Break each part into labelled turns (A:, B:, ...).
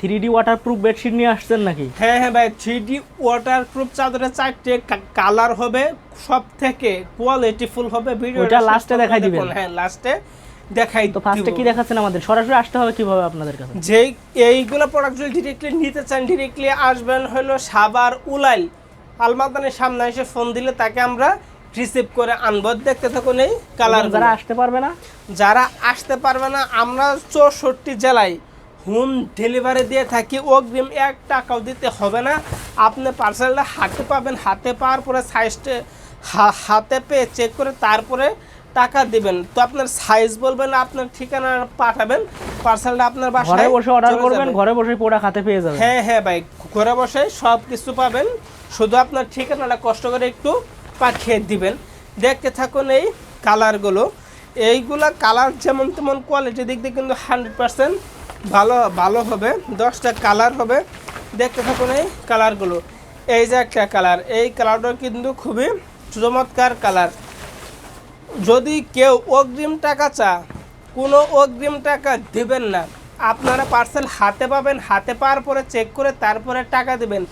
A: Three D waterproof bedsheet নিয়ে আসছেন নাকি?
B: হ্যাঁ হ্যাঁ ভাই থ্রি ডি ওয়াটার প্রুফ চাদরের চারটে কালার হবে সব থেকে কোয়ালিটিফুল হবে ভিডিও
A: ওইটা last এ দেখাই দিবেন।
B: হ্যাঁ লাস্টে দেখাই
A: তো ফার্স্টে কি দেখাচ্ছেন আমাদের? সরাসরি আসতে হবে কীভাবে আপনাদের কাছে?
B: যেই এইগুলো প্রোডাক্ট যদি ডিরেক্টলি নিতে চান ডিরেক্টলি আসবেন হলো সাবার উলাইল। আলমাদানের সামনে এসে ফোন দিলে তাকে আমরা রিসিভ করে আনব। দেখতে থাকুন এই কালার
A: যারা আসতে পারবে না?
B: যারা আসতে পারবে না আমরা চৌষট্টি জেলায় হোম ডেলিভারি দিয়ে থাকি অগ্রিম এক টাকাও দিতে হবে না। আপনি পার্সেলটা হাতে পাবেন হাতে পাওয়ার পরে সাইজটা হাতে পেয়ে চেক করে তারপরে টাকা দিবেন। তো আপনার সাইজ বলবেন আপনার ঠিকানা পাঠাবেন পার্সেলটা আপনার বাসায়
A: বসে অর্ডার করবেন ঘরে বসে প্রোডাক্ট হাতে পেয়ে যাবেন।
B: হ্যাঁ হ্যাঁ ভাই ঘরে বসে সব কিছু পাবেন শুধু আপনার ঠিকানাটা কষ্ট করে একটু পাঠিয়ে দিবেন। দেখতে থাকুন এই কালারগুলো এইগুলা কালার যেমন তেমন কোয়ালিটি দিক দিয়ে কিন্তু হান্ড্রেড পার্সেন্ট ভালো ভালো হবে। দশটা কালার হবে। দেখতে থাকুন এই কালারগুলো এই যে একটা কালার এই কালারটা কিন্তু খুবই চমৎকার কালার যদি কেউ অগ্রিম টাকা চা কোনো অগ্রিম টাকা দেবেন না। আপনারা পার্সেল হাতে পাবেন, হাতে পাওয়ার পরে চেক করে তারপরে টাকা দেবেন।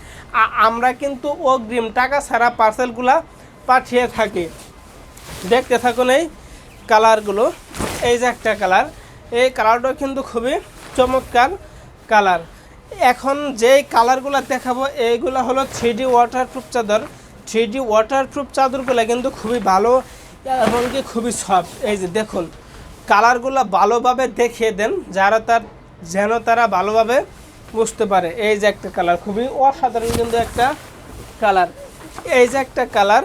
B: আমরা কিন্তু অগ্রিম টাকা ছাড়া পার্সেলগুলা পাঠিয়ে থাকি। দেখতে থাকুন এই কালারগুলো এই যে একটা কালার এই কালারটা কিন্তু খুবই চমৎকার কালার। এখন যেই কালারগুলো দেখাবো, এইগুলো হলো থ্রি ডি ওয়াটারপ্রুফ চাদর। থ্রি ডি ওয়াটারপ্রুফ চাদরগুলো কিন্তু খুবই ভালো এবং কি খুবই সফট এই যে দেখুন, কালারগুলো ভালোভাবে দেখিয়ে দেন, যারা তার, যেন তারা ভালোভাবে বুঝতে পারে। এই যে একটা কালার, খুবই অসাধারণ কিন্তু একটা কালার। এই যে একটা কালার,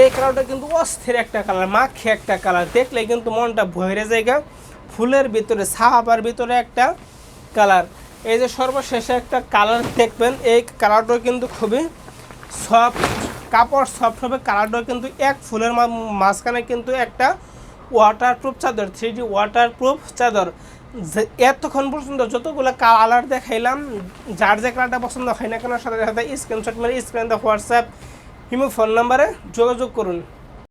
B: এই কালারটা কিন্তু অস্থির একটা কালার মাখে একটা কালার। দেখলে কিন্তু মনটা ভরে জায়গা ফুলের ভিতরে, সাহাবার ভিতরে একটা কালার। এই যে সর্বশেষে একটা কালার দেখবেন, এই কালারটা কিন্তু খুবই সফট। কাপড় সফট হবে কালারটা কিন্তু এক ফুলের মাঝখানে কিন্তু একটা ওয়াটারপ্রুফ চাদর থ্রি ডি ওয়াটারপ্রুফ চাদর। এতক্ষণ পর্যন্ত যতগুলো কালার দেখাইলাম, যার যে কালারটা পছন্দ হয় না কেন, সাথে সাথে স্ক্রিনশট মেরে স্ক্রিন হোয়াটসঅ্যাপ হিমো ফোন নাম্বারে যোগাযোগ করুন।